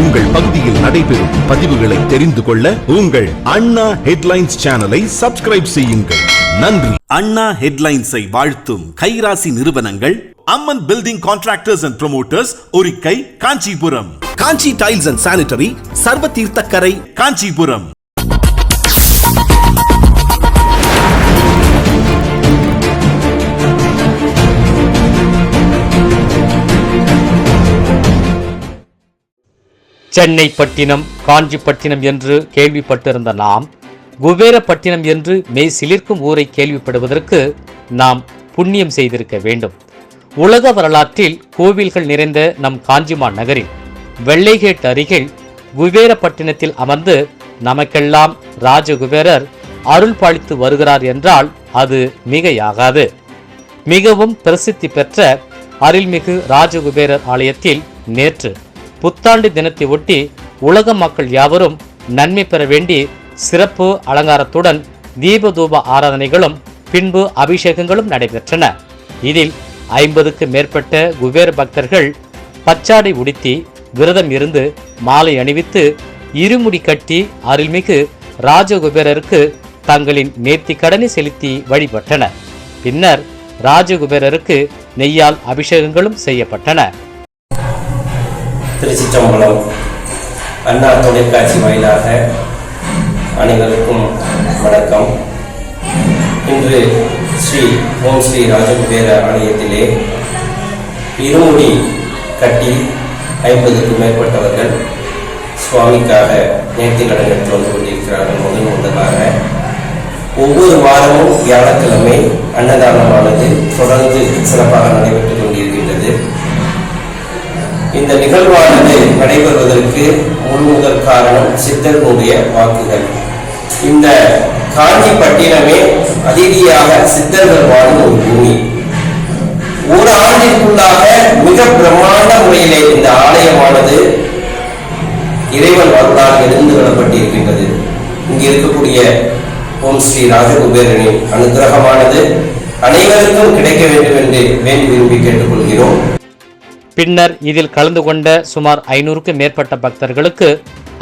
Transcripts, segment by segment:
உங்கள் பகுதியில் நடைபெறும் பதிவுகளை தெரிந்து கொள்ள உங்கள் அண்ணா ஹெட்லைன்ஸ் சேனலை சப்ஸ்கிரைப் செய்யுங்கள். நன்றி. அண்ணா ஹெட்லைன்ஸை வாழ்த்தும் கைராசி நிறுவனங்கள் Amman building contractors and promoters Orikkai Kanchipuram. Kanchi tiles and sanitary சர்வ தீர்த்தக்கரை காஞ்சிபுரம். சென்னை பட்டினம் காஞ்சிப்பட்டினம் என்று கேள்விப்பட்டிருந்த நாம் குபேரப்பட்டினம் என்று மெய் சிலிர்க்கும் ஊரை கேள்விப்படுவதற்கு நாம் புண்ணியம் செய்திருக்க வேண்டும். உலக வரலாற்றில் கோவில்கள் நிறைந்த நம் காஞ்சிமா நகரில் வெள்ளைகேட் அருகில் குபேரப்பட்டினத்தில் அமர்ந்து நமக்கெல்லாம் ராஜகுபேரர் அருள் பாலித்து வருகிறார் என்றால் அது மிகையாகாது. மிகவும் பிரசித்தி பெற்ற அருள்மிகு ராஜகுபேரர் ஆலயத்தில் நேற்று புத்தாண்டு தினத்தை ஒட்டி உலக மக்கள் யாவரும் நன்மை பெற வேண்டி சிறப்பு அலங்காரத்துடன் தீபதூப ஆராதனைகளும் பின்பு அபிஷேகங்களும் நடைபெற்றன. இதில் ஐம்பதுக்கு மேற்பட்ட குபேர பக்தர்கள் பச்சாடை உடுத்தி விரதம் இருந்து மாலை அணிவித்து இருமுடி கட்டி அருள்மிகு ராஜகுபேரருக்கு தங்களின் நேர்த்தி கடனை செலுத்தி வழிபட்டனர். பின்னர் ராஜகுபேரருக்கு நெய்யால் அபிஷேகங்களும் செய்யப்பட்டன. திருச்சிச்சம்பலம் அண்ணா தொலைக்காட்சி வாயிலாக அனைவருக்கும் வணக்கம். இன்று ஸ்ரீ ஓம் ஸ்ரீ ராஜகுபேர ஆலயத்திலே இருமுடி கட்டி ஐம்பதுக்கும் மேற்பட்டவர்கள் சுவாமிக்காக நேர்த்தி கடன் எடுத்து வந்து கொண்டிருக்கிறார்கள். முதல் முதலாக ஒவ்வொரு வாரமும் வியாழக்கிழமை அன்னதானமானது தொடர்ந்து சிறப்பாக நடைபெற்று இந்த நிகழ்வானது நடைபெறுவதற்கு முழுமுதல் காரணம் சித்தர்களுடைய வாக்குகள். இந்த காஞ்சி பட்டினமே அதிதியாக சித்தர்கள் வாழும் ஒரு பூமி. ஒரு ஆண்டிற்குள்ளாக மிக பிரம்மாண்ட முறையிலே இந்த ஆலயமானது இறைவன் அருளால் எழுந்து கொள்ளப்பட்டிருக்கின்றது இங்கு இருக்கக்கூடிய ஓம் ஸ்ரீ ராஜகுபேரனின் அனுகிரகமானது அனைவருக்கும் கிடைக்க வேண்டும் என்று வேண்டி விரும்பி கேட்டுக்கொள்கிறோம். பின்னர் இதில் கலந்து கொண்ட சுமார் ஐநூறுக்கும் மேற்பட்ட பக்தர்களுக்கு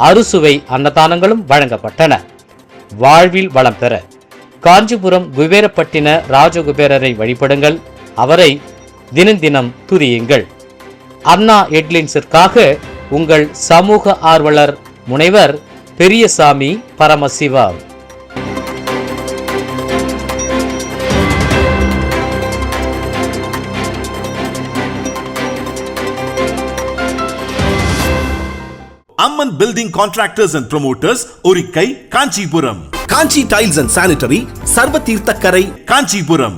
அறுசுவை அன்னதானங்களும் வழங்கப்பட்டன. வாழ்வில் வளம் பெற. காஞ்சிபுரம் குபேரப்பட்டின ராஜகுபேரரை வழிபடுங்கள். அவரை தினம் தினம் துதியுங்கள். அண்ணா ஹெட்லைன்ஸிற்காக உங்கள் சமூக ஆர்வலர் முனைவர் Periyasamy Paramasiva Amman building contractors and promoters Orikkai Kanchipuram. Kanchi tiles and sanitary சர்வ தீர்த்தக்கரை காஞ்சிபுரம்.